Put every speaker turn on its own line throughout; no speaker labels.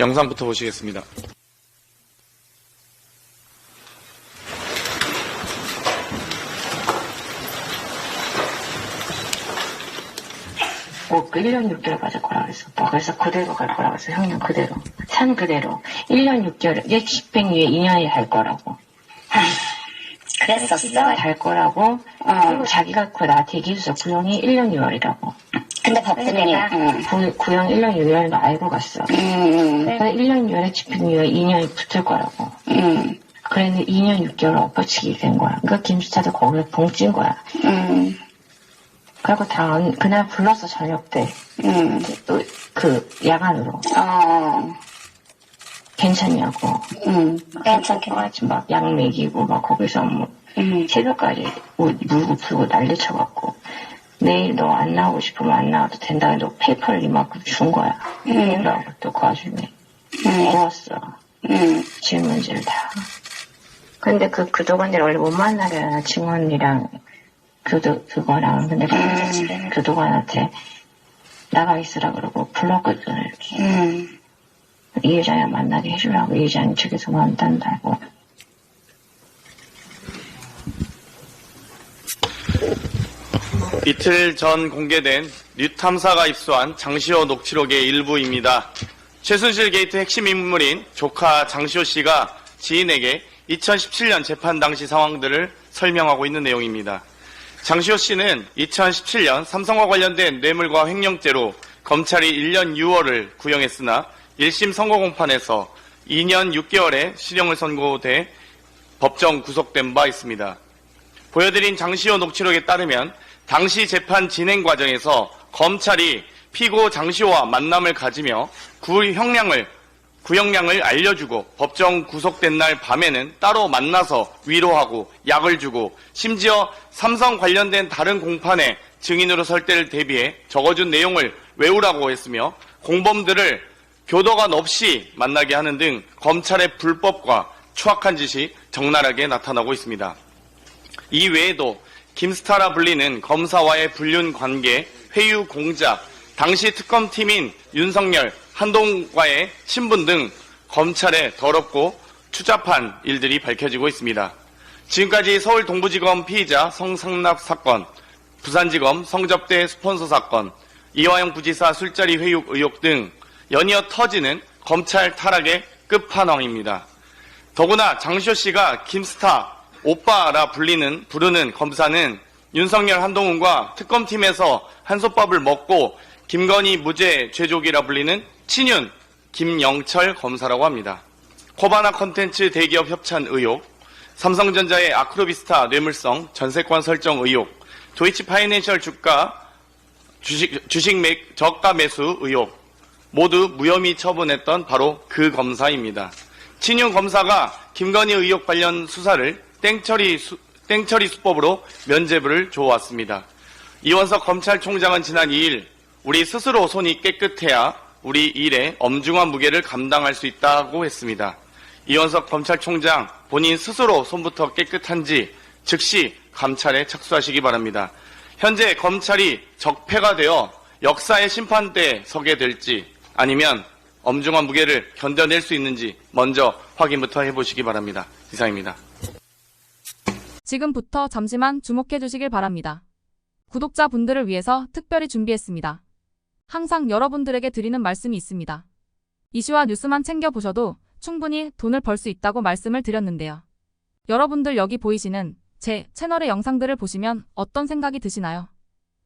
영상부터 보시겠습니다.
뭐 1년 6개월 받을 거라 그랬어. 뭐 그래서 그대로 갈 거라 그랬어. 형님 그대로. 산 그대로. 1년 6개월, 얘 집행유예 2년이 할 거라고.
그랬었어.
할 거라고. 그리고 자기가 그 나한테 얘기해줬어. 구형이 1년 6월이라고.
근데 법조인이, 응.
구, 구형 1년 6월인 거 알고 갔어.
음,
그래서 1년 6월에 집행유예 2년이 붙을 거라고.
음,
그랬는데 2년 6개월 엎어치기 된 거야. 그러니까 김수차도 거기에 봉찐 거야.
음,
그리고 다음, 그날 불렀어, 저녁 때.
음,
또, 그, 야간으로.
어,
괜찮냐고.
음, 괜찮게.
아침 막약 먹이고 막 거기서 뭐
음,
새벽까지 옷 물고 풀고 난리 쳐갖고 내일 너 안 나오고 싶으면 안 나와도 된다. 너 페이퍼를 이만큼 준 거야. 이라고 또그 와중에 구웠어.
음,
질문지를 다. 근데 그 교도관들 원래 못 만나게 증언이랑 교도 그거랑 근데 그 교도관한테 나가 있으라 그러고 불렀거든 이렇게.
음,
이 여자야 만나게 해주라고 이 여자는 저기서 만난다고
이틀 전 공개된 뉴탐사가 입수한 장시호 녹취록의 일부입니다. 최순실 게이트 핵심 인물인 조카 장시호 씨가 지인에게 2017년 재판 당시 상황들을 설명하고 있는 내용입니다. 장시호 씨는 2017년 삼성과 관련된 뇌물과 횡령죄로 검찰이 1년 6월을 구형했으나 1심 선고 공판에서 2년 6개월의 실형을 선고돼 법정 구속된 바 있습니다. 보여드린 장시호 녹취록에 따르면 당시 재판 진행 과정에서 검찰이 피고 장시호와 만남을 가지며 구형량을 구형량을 알려주고 법정 구속된 날 밤에는 따로 만나서 위로하고 약을 주고 심지어 삼성 관련된 다른 공판에 증인으로 설 때를 대비해 적어준 내용을 외우라고 했으며 공범들을 교도관 없이 만나게 하는 등 검찰의 불법과 추악한 짓이 적나라하게 나타나고 있습니다. 이 외에도 김스타라 불리는 검사와의 불륜 관계, 회유 공작, 당시 특검팀인 윤석열, 한동과의 친분 등 검찰의 더럽고 추잡한 일들이 밝혀지고 있습니다. 지금까지 서울 동부지검 피의자 성상납 사건, 부산지검 성접대 스폰서 사건, 이화영 부지사 술자리 회육 의혹 등 연이어 터지는 검찰 타락의 끝판왕입니다. 더구나 장시호 씨가 김스타 오빠라 불리는 부르는 검사는 윤석열 한동훈과 특검팀에서 한솥밥을 먹고 김건희 무죄 죄족이라 불리는 친윤 김영철 검사라고 합니다. 코바나 컨텐츠 대기업 협찬 의혹, 삼성전자의 아크로비스타 뇌물성 전세권 설정 의혹, 도이치 파이낸셜 주가 주식, 주식 매, 저가 매수 의혹 모두 무혐의 처분했던 바로 그 검사입니다. 친윤 검사가 김건희 의혹 관련 수사를 땡처리, 수, 땡처리 수법으로 면죄부를 줘왔습니다. 이원석 검찰총장은 지난 2일 우리 스스로 손이 깨끗해야 우리 일에 엄중한 무게를 감당할 수 있다고 했습니다. 이원석 검찰총장 본인 스스로 손부터 깨끗한지 즉시 감찰에 착수하시기 바랍니다. 현재 검찰이 적폐가 되어 역사의 심판대에 서게 될지 아니면 엄중한 무게를 견뎌낼 수 있는지 먼저 확인부터 해보시기 바랍니다. 이상입니다.
지금부터 잠시만 주목해 주시길 바랍니다. 구독자분들을 위해서 특별히 준비했습니다. 항상 여러분들에게 드리는 말씀이 있습니다. 이슈와 뉴스만 챙겨보셔도 충분히 돈을 벌 수 있다고 말씀을 드렸는데요. 여러분들 여기 보이시는 제 채널의 영상들을 보시면 어떤 생각이 드시나요?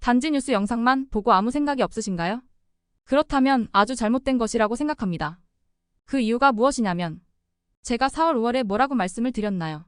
단지 뉴스 영상만 보고 아무 생각이 없으신가요? 그렇다면 아주 잘못된 것이라고 생각합니다. 그 이유가 무엇이냐면 제가 4월 5월에 뭐라고 말씀을 드렸나요?